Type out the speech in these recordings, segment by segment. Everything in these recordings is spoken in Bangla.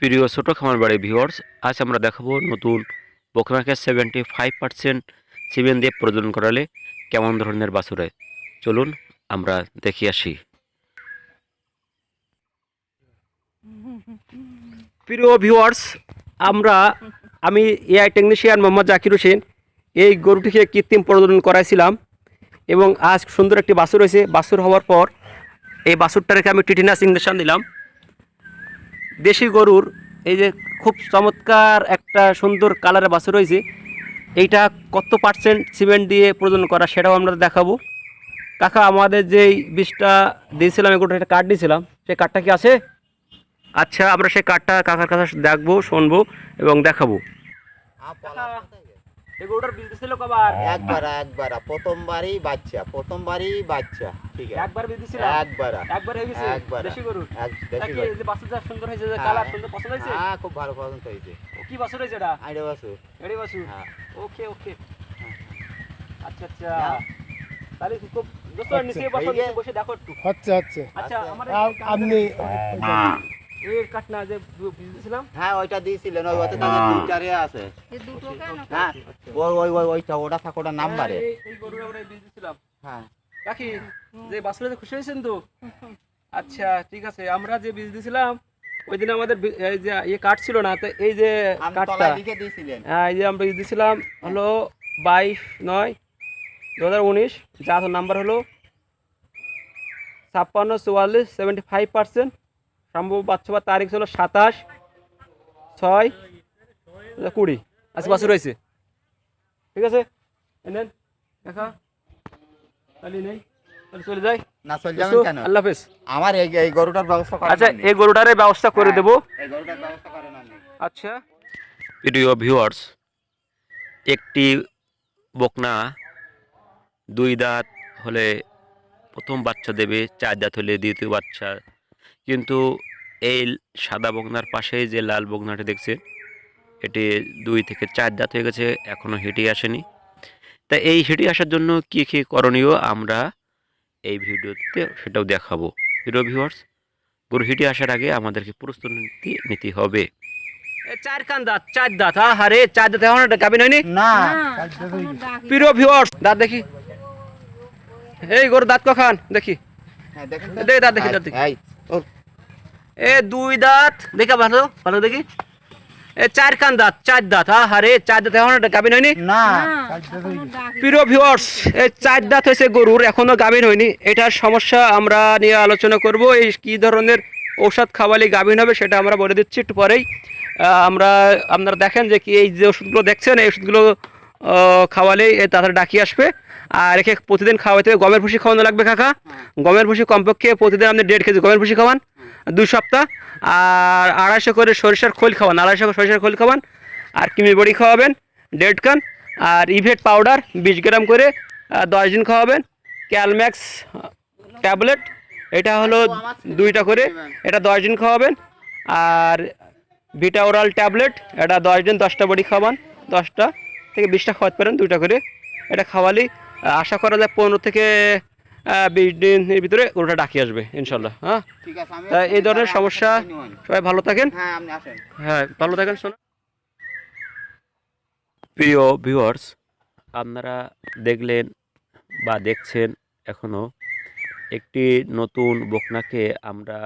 প্রিয় ছোটো খামার বাড়ি ভিউয়ার্স, আজ আমরা দেখাবো নতুন বকনাকে সেভেন্টি ফাইভ পার্সেন্ট সিমেন্ট দিয়ে প্রজনন করালে কেমন ধরনের বাছুর। চলুন আমরা দেখি আসি। প্রিয় ভিউয়ার্স, আমরা, আমি এআই টেকনিশিয়ান মোহাম্মদ জাকির হোসেন, এই গরুটিকে কৃত্রিম প্রজনন করাইছিলাম এবং আজ সুন্দর একটি বাছুর হয়েছে। বাছুর হওয়ার পর এই বাছুরটা রেখে আমি টিটিনাস ইঞ্জেকশন দিলাম। দেশি গরুর এই যে খুব চমৎকার একটা সুন্দর কালারে বাছুর রয়েছে এইটা কত পার্সেন্ট সিমেন্ট দিয়ে প্রজনন করা সেটাও আমরা দেখাবো। কাকা আমাদের যেই বীজটা দিয়েছিলাম এগুলো একটা কার্ড দিয়েছিলাম সেই কার্ডটা কি আছে? আচ্ছা আমরা সেই কার্ডটা কাকার কাছে দেখব শুনব এবং দেখাবো। কবার? একবার একবার প্রথমবারই বাচ্চা প্রথমবারই বাচ্চা ঠিক আছে। একবার একবার। একবার হয়ে গেছে? একবার। দেশি দেশি এই সুন্দর হয়েছে যে হ্যাঁ। কালার সুন্দর পছন্দ হয়েছে? হ্যাঁ খুব ভালো পছন্দ হয়েছে। ও কি বাছুর হয়েছে এটা আইডা বাসু এড়ি বাছুর? হ্যাঁ। ওকে ওকে। আচ্ছা আচ্ছা। হ্যাঁ। তাহলে খুব দোস্ত আচ্ছা, নিচে বসো দেখো একটু। আচ্ছা আচ্ছা। আমার আপনি এর কাটনা যে দিয়েছিলাম হ্যাঁ ওইটা দিয়েছিলেন ওই ওতে তাদের দুইটারে আছে। হ্যাঁ ওই ওই ওই ওইটা ওটা থাকে ওটা নাম্বারে। এই দিয়েছিলাম হ্যাঁ। কাকি যে বাসুরাতে খুশি হয়েছেন তো? আচ্ছা ঠিক আছে আমরা যে বীজ দিয়েছিলাম ওই দিন আমাদের এই যে ইয়ে কাঠ ছিল না তো এই যে তলায় হ্যাঁ এই যে আমরা বীজ দিয়েছিলাম হলো বাইশ নয় দু হাজার উনিশ যার নাম্বার হলো ছাপ্পান্ন চুয়াল্লিশ সেভেন্টি ফাইভ পার্সেন্ট সম্ভব বাচ্চা বা তারিখ ছিল সাতাশ ছয় কুড়ি। আজকে বছর রয়েছে। ঠিক আছে? এই নেন দেখা। তাহলে নেই। চলে যাই। না চল যাবেন কেন? আল্লাহ হাফেজ। আমার এই এই গরুটার ব্যবস্থা করেন আচ্ছা এই গরুটারে ব্যবস্থা করে দেবো। এই গরুটার ব্যবস্থা করেন আপনি আচ্ছা। প্রিয় ভিউয়ার্স একটি বকনা দুই দাঁত হলে প্রথম বাচ্চা দেবে চার দাঁত হলে দ্বিতীয় বাচ্চা কিন্তু এই সাদা বগনার পাশেই যে লাল বগনাটি দেখছে এটি দুই থেকে চার দাঁত হয়ে গেছে এখনও হেঁটে আসেনি। তা এই হেঁটে আসার জন্য কী কী করণীয় আমরা এই ভিডিওতে সেটাও দেখাবো। প্রিয় ভিউয়ার্স গরু হেঁটে আসার আগে আমাদেরকে প্রস্তুতি নিতে হবে। চার কান দাঁত চার দাঁত হারে চার দাঁত এখন গাবিন হয়নি না প্রিয় ভিউয়ার্স দাঁত দেখি। এই গরু দাঁত কখান? দেখি। হ্যাঁ। দেখি দাঁত দেখি দাঁত দেখি। এই। ও এ দুই দাঁত। দেখে ভালো ভালো দেখি। এ চার কান দাঁত চার দাঁত। হ্যাঁ হারে চার দাঁত। এখন গাবিন হয়নি? না প্রিয় ভিউয়ার্স এই চার দাঁত হয়েছে গরুর এখনও গাভীন হয়নি। এটার সমস্যা আমরা নিয়ে আলোচনা করব এই কি ধরনের ঔষধ খাওয়ালে গাভীন হবে সেটা আমরা বলে দিচ্ছি একটু পরেই। আমরা আপনারা দেখেন যে কি এই যে ওষুধগুলো দেখছেন এই ওষুধগুলো আহ, খাওয়ালেই তাড়াতাড়ি ডাকি আসবে। আর একে প্রতিদিন খাওয়াতে হবে। গমের ভুসি খাওয়ানো লাগবে কাকা? গমের ভুসি কমপক্ষে প্রতিদিন আপনি দেড় কেজি গমের ভুসি খাওয়ান। দুই সপ্তাহ আর আড়াইশো করে সরিষার খোল খাওয়ান আড়াইশো করে সরিষার খোল খাওয়ান আর কিমি বড়ি খাওয়াবেন দেড় কান আর ইভেট পাউডার বিশ গ্রাম করে দশ দিন খাওয়াবেন ক্যালম্যাক্স ট্যাবলেট এটা হলো দুইটা করে এটা দশ দিন খাওয়াবেন আর ভিটা ওরাল ট্যাবলেট এটা দশ দিন দশটা বড়ি খাওয়ান দশটা থেকে বিশটা খাওয়াতে পারেন দুইটা করে এটা খাওয়ালেই আশা করা যায় পনেরো থেকে আহ, বিশ দিনের ভিতরে ওটা ডাকি আসবে ইনশাল্লাহ হ্যাঁ? এই ধরনের সমস্যা সবাই ভালো থাকেন? হ্যাঁ হ্যাঁ ভালো থাকেন শোনো প্রিয় ভিউয়ার্স আপনারা দেখলেন বা দেখছেন এখনও একটি নতুন বকনাকে আমরা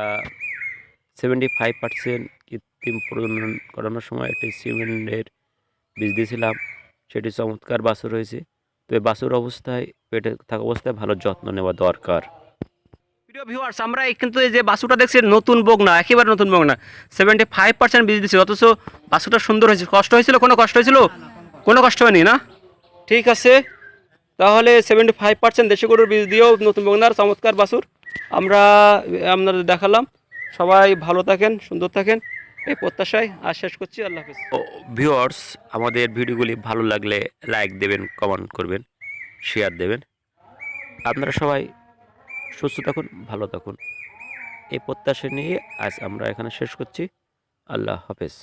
সেভেন্টি ফাইভ পার্সেন্ট কৃত্রিম প্রজনন করানোর সময় একটি সিমেন্টের বীজ দিয়েছিলাম। সেটি চমৎকার বাছুর হয়েছে। তো এই বাছুর অবস্থায়, পেটে থাকা অবস্থায় ভালো যত্ন নেওয়া দরকার। প্রিয় ভিউয়ার্স আমরা কিন্তু এই যে বাসুটা দেখছি, নতুন বোক না একেবারে নতুন বোক না সেভেন্টি ফাইভ পার্সেন্ট বীজ দিচ্ছে অথচ বাসুটা সুন্দর হয়েছে। কষ্ট হয়েছিল? কোনো কষ্ট হয়েছিল? কোনো কষ্ট হয়নি না? ঠিক আছে। তাহলে সেভেন্টি ফাইভ পার্সেন্ট দেশি গরুর বীজ দিয়েও নতুন বগনার চমৎকার বাসুর। আমরা, আপনাদের দেখালাম। সবাই ভালো থাকেন, সুন্দর থাকেন। এই প্রত্যাশায় আর শেষ করছি, আল্লাহ হাফিজ। ও ভিউয়ার্স আমাদের ভিডিওগুলি ভালো লাগলে লাইক দেবেন কমেন্ট করবেন শেয়ার দেবেন। আপনারা সবাই সুস্থ থাকুন, ভালো থাকুন। এই প্রত্যাশা নিয়ে আজ আমরা এখানে শেষ করছি। আল্লাহ হাফেজ।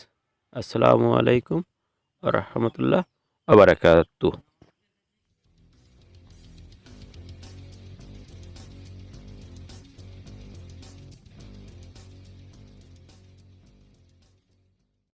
আসসালামু আলাইকুম রহমতুল্লাহ আবরাকাতু